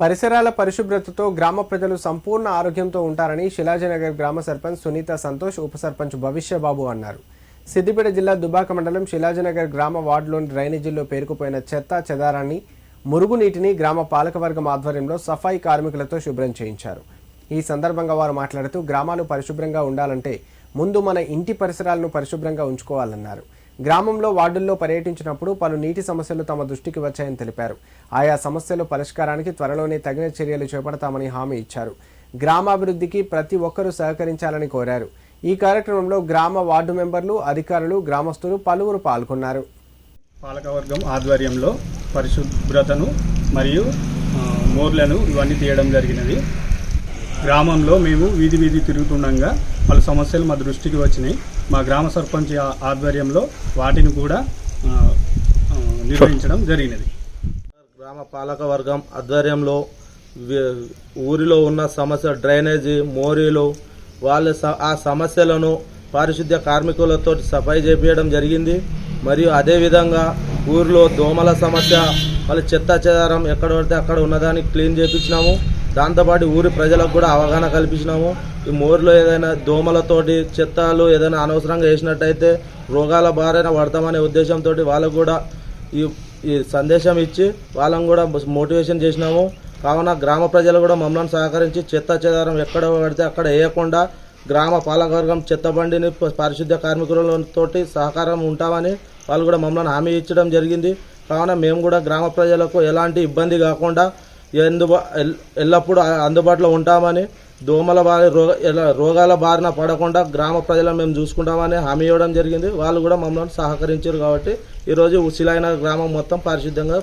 పరిసరాల పరిశుభ్రతతో గ్రామ ప్రజలు సంపూర్ణ ఆరోగ్యంతో ఉంటారని శిలాజనగర్ గ్రామ సర్పంచ్ సునీత సంతోష్ ఉప సర్పంచ్ భవిష్యబాబు అన్నారు. సిద్దిపేట జిల్లా దుబాక మండలం శిలాజనగర్ గ్రామ వార్డులోని డ్రైనేజీల్లో పేరుకుపోయిన చెత్త చెదారాన్ని మురుగునీటిని గ్రామ పాలకవర్గం ఆధ్వర్యంలో సఫాయి కార్మికులతో శుభ్రం చేయించారు. ఈ సందర్భంగా వారు మాట్లాడుతూ గ్రామాలు పరిశుభ్రంగా ఉండాలంటే ముందు మన ఇంటి పరిసరాలను పరిశుభ్రంగా ఉంచుకోవాలన్నారు. గ్రామంలో వార్డుల్లో పర్యటించినప్పుడు పలు నీటి సమస్యలు తమ దృష్టికి వచ్చాయని తెలిపారు. ఆయా సమస్యల పరిష్కారానికి త్వరలోనే తగిన చర్యలు చేపడతామని హామీ ఇచ్చారు. గ్రామాభివృద్ధికి ప్రతి ఒక్కరూ సహకరించాలని కోరారు. ఈ కార్యక్రమంలో గ్రామ వార్డు మెంబర్లు అధికారులు గ్రామస్తులు పలువురు పాల్గొన్నారు. పాలకవర్గం ఆధ్వర్యంలో పరిశుభ్రతను మరియు మోర్లను ఇవన్నీ తీయడం జరిగినది. గ్రామంలో మేము వీధి వీధి తిరుగుతుండగా పలు సమస్యలు మా దృష్టికి వచ్చినాయి. మా గ్రామ సర్పంచ్ ఆధ్వర్యంలో వాటిని కూడా నిర్వహించడం జరిగినది. గ్రామ పాలక వర్గం ఆధ్వర్యంలో ఊరిలో ఉన్న సమస్య డ్రైనేజీ మోరీలు వాళ్ళ స- ఆ సమస్యలను పారిశుద్ధ్య కార్మికులతో సఫాయి చేపించడం జరిగింది. మరియు అదేవిధంగా ఊరిలో దోమల సమస్య వాళ్ళ చెత్త చెదారం ఎక్కడ పడితే అక్కడ ఉన్నదాన్ని క్లీన్ చేపించినాము. దాంతోపాటు ఊరి ప్రజలకు కూడా అవగాహన కల్పించినాము. ఈ మోరిలో ఏదైనా దోమలతోటి చెత్తాలు ఏదైనా అనవసరంగా వేసినట్టయితే రోగాల బారైన పడతామనే ఉద్దేశంతో వాళ్ళకు కూడా ఈ ఈ సందేశం ఇచ్చి వాళ్ళని కూడా మోటివేషన్ చేసినాము. కావున గ్రామ ప్రజలు కూడా మమ్మల్ని సహకరించి చెత్త చెదారం ఎక్కడ పడితే అక్కడ వేయకుండా గ్రామ పాలకవర్గం చెత్త బండిని పారిశుద్ధ్య కార్మికులతోటి సహకారం ఉంటామని వాళ్ళు కూడా మమ్మల్ని హామీ ఇచ్చడం జరిగింది. కావున మేము కూడా గ్రామ ప్రజలకు ఎలాంటి ఇబ్బంది కాకుండా ఎందుబా ఎల్లప్పుడూ అందుబాటులో ఉంటామని దోమల బారి రోగ ఎలా- రోగాల బారిన పడకుండా గ్రామ ప్రజలను మేము చూసుకుంటామని హామీ ఇవ్వడం జరిగింది. వాళ్ళు కూడా మమ్మల్ని సహకరించారు కాబట్టి ఈరోజు ఉసిలైన గ్రామం మొత్తం పారిశుద్ధ్యంగా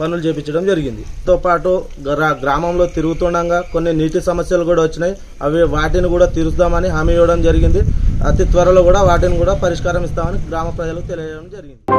పనులు చేపించడం జరిగింది. తో పాటు గ్రా- గ్రామంలో తిరుగుతుండగా కొన్ని నీటి సమస్యలు కూడా వచ్చినాయి. అవి వాటిని కూడా తీరుస్తామని హామీ ఇవ్వడం జరిగింది. అతి త్వరలో కూడా వాటిని కూడా పరిష్కారం ఇస్తామని గ్రామ ప్రజలకు తెలియజేయడం జరిగింది.